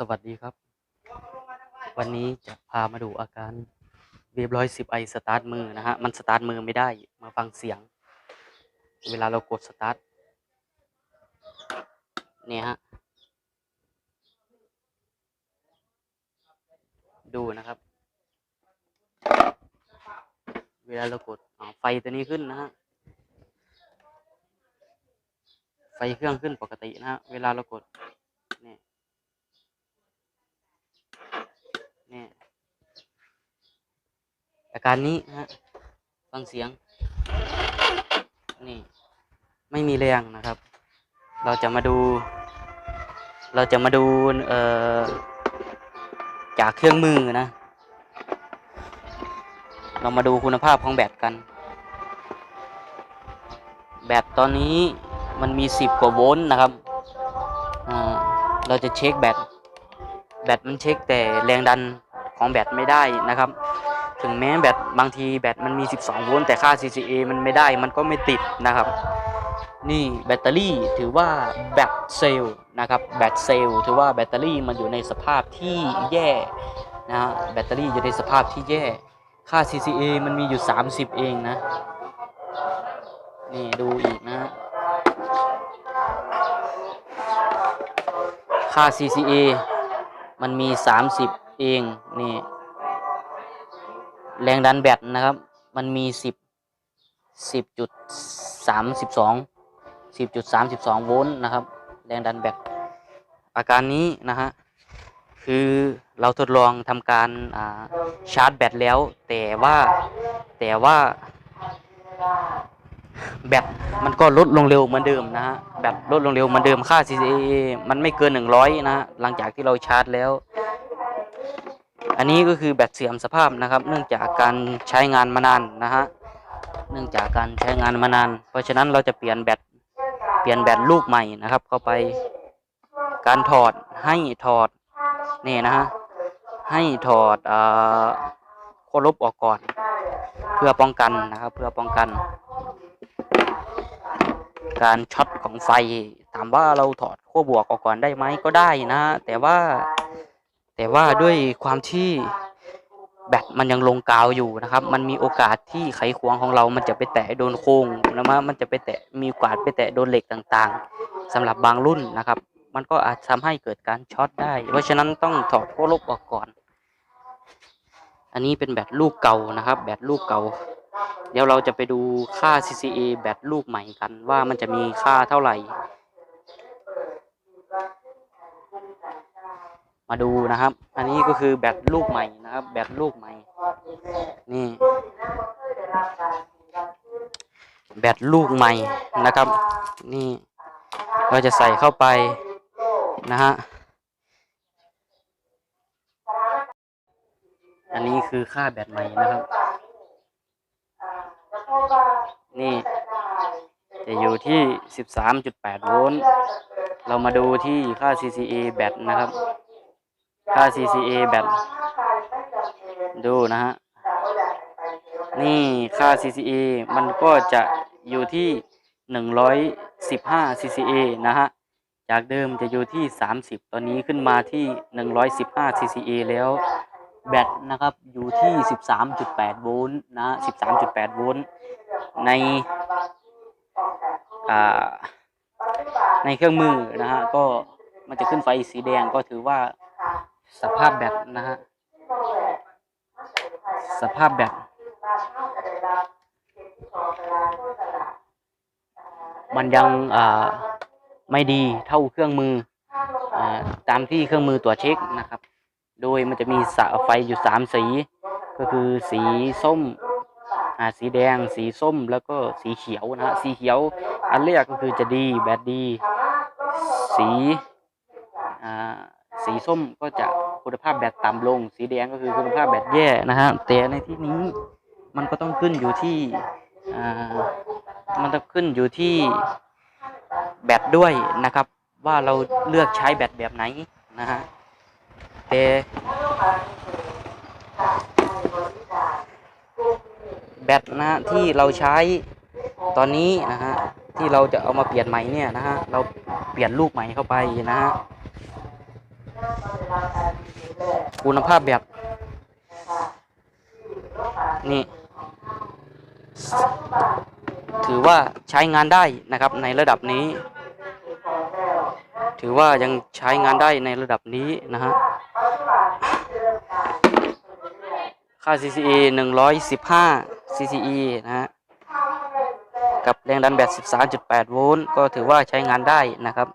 สวัสดีครับ วันนี้จะพามาดูอาการเวฟร้อยสิบไอสตาร์ทมือนะฮะ มันสตาร์ทมือไม่ได้มาฟังเสียง เวลาเรากดสตาร์ทเนี่ยฮะ ดูนะครับ เวลาเรากดไฟตัวนี้ขึ้นนะฮะไฟเครื่องขึ้นปกตินะฮะ เวลาเรากดเนี่ยเนี่ย อาการนี้ฮะฟังเสียง นี่ ไม่มีแรงนะครับ เราจะมาดู เราจะมาดูเอ่อจากเครื่องมือนะ เรามาดูคุณภาพของแบตกัน แบตตอนนี้มันมีสิบกว่าโวลต์นะครับอ่าเราจะเช็คแบต แบตมันเช็คแต่แรงดันของแบตไม่ได้นะครับ ถึงแม้แบตบางทีแบตมันมี 12 โวลต์แต่ค่า CCA มันไม่ได้มันก็ไม่ติดนะครับ นี่แบตเตอรี่ถือว่าแบตเซลล์นะครับแบตเซลล์ถือว่าแบตเตอรี่มันอยู่ในสภาพที่แย่นะฮะแบตเตอรี่อยู่ในสภาพที่แย่ ค่า CCA มันมีอยู่ 30 เองนะ นี่ดูอีกนะฮะค่า CCA มันมี 30 เองนี่ แรงดันแบตนะครับ มันมี 10 10.32 10.32 โวลต์นะครับ แรงดันแบตอาการนี้นะฮะคือเราทดลองทำการาชาร์จแบตแล้ว แต่ว่าแต่ว่าแบตมันก็ลดลงเร็วเหมือนเดิมนะฮะแบตลดลงเร็วเหมือนเดิมค่า CCA มันไม่เกิน 100 นะฮะหลังจากที่เราชาร์จแล้ว อันนี้ก็คือแบตเสื่อมสภาพนะครับ เนื่องจากการใช้งานมานานนะฮะเนื่องจากการใช้งานมานาน เพราะฉะนั้นเราจะเปลี่ยนแบตเปลี่ยนแบตลูกใหม่นะครับ เข้าไปการถอดให้ถอดนี่นะฮะให้ถอดเอ่อโคลบออกก่อน เพื่อป้องกันนะครับ เพื่อป้องกัน การช็อตของไฟถามว่าเราถอดขั้วบวกออกก่อนได้ไหมก็ได้นะฮะแต่ว่า แต่ว่าด้วยความที่แบตมันยังลงกาวอยู่นะครับ มันมีโอกาสที่ไขควงของเรา มันจะไปแตะโดนโค้งนะมะมันจะไปแตะมีโอกาสไปแตะโดนเหล็กต่างๆสำหรับบางรุ่นนะครับ มันก็อาจทำให้เกิดการช็อตได้ เพราะฉะนั้นต้องถอดขั้ลบออกก่อน อันนี้เป็นแบตลูกเก่านะครับ แบตลูกเก่า เดี๋ยวเราจะไปดูค่า CCA แบตลูกใหม่กัน ว่ามันจะมีค่าเท่าไหร่ มาดูนะครับ อันนี้ก็คือแบตลูกใหม่นะครับ แบตลูกใหม่ นี่ แบตลูกใหม่นะครับ นี่เราจะใส่เข้าไปนะฮะ อันนี้คือค่าแบตใหม่นะครับ นี่ จะอยู่ที่ 13.8 โวลต์ เรามาดูที่ค่า CCA แบตนะครับ ค่า CCA แบตดูนะฮะ นี่ค่า CCA มันก็จะอยู่ที่ 115 CCA นะฮะ จากเดิมจะอยู่ที่ 30 ตอนนี้ขึ้นมาที่ 115 CCA แล้วแบตนะครับอยู่ที่ 13.8 โวลต์นะ 13.8 โวลต์ในในเครื่องมือนะฮะก็มันจะขึ้นไฟสีแดงก็ถือว่า สภาพแบตนะฮะ สภาพแบตมันยังอ่าไม่ดีเท่าเครื่องมืออ่าตามที่เครื่องมือตรวจเช็คนะครับ โดยมันจะมีสะไฟอยู่สามสี ก็คือสีส้มอ่าสีแดง สีส้มแล้วก็สีเขียวนะฮะ สีเขียวอันแรกก็คือจะดีแบตดี สีอ่า สีส้มก็จะคุณภาพแบตต่ำลง สีแดงก็คือคุณภาพแบตแย่นะฮะแต่ในที่นี้มันก็ต้องขึ้นอยู่ที่มันต้องขึ้นอยู่ที่แบตด้วยนะครับ ว่าเราเลือกใช้แบตแบบไหนนะฮะแต่แบตนะฮะที่เราใช้ตอนนี้นะฮะที่เราจะเอามาเปลี่ยนใหม่เนี่ยนะฮะเราเปลี่ยนลูกใหม่เข้าไปนะฮะ คุณภาพแบบ นี่ ถือว่าใช้งานได้นะครับในระดับนี้ ถือว่ายังใช้งานได้ในระดับนี้นะฮะค่า CCA 115 CCE นะฮะกับแรงดันแบต13.8 โวลต์ก็ถือว่าใช้งานได้นะครับ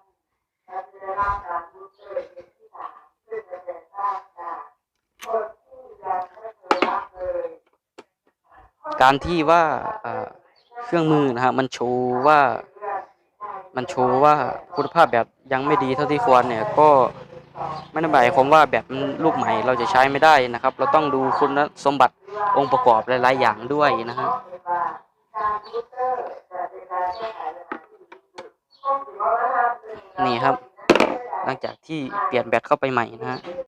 การที่ว่าเครื่องมือนะฮะมันโชว์ว่ามันโชว์ว่าคุณภาพแบบยังไม่ดีเท่าที่ควรเนี่ยก็ไม่ได้หมายความว่าแบบมันลูกใหม่เราจะใช้ไม่ได้นะครับ เราต้องดูคุณสมบัติองค์ประกอบหลาย ๆ อย่างด้วยนะฮะนี่ครับ หลังจากที่เปลี่ยนแบตเข้าไปใหม่นะฮะ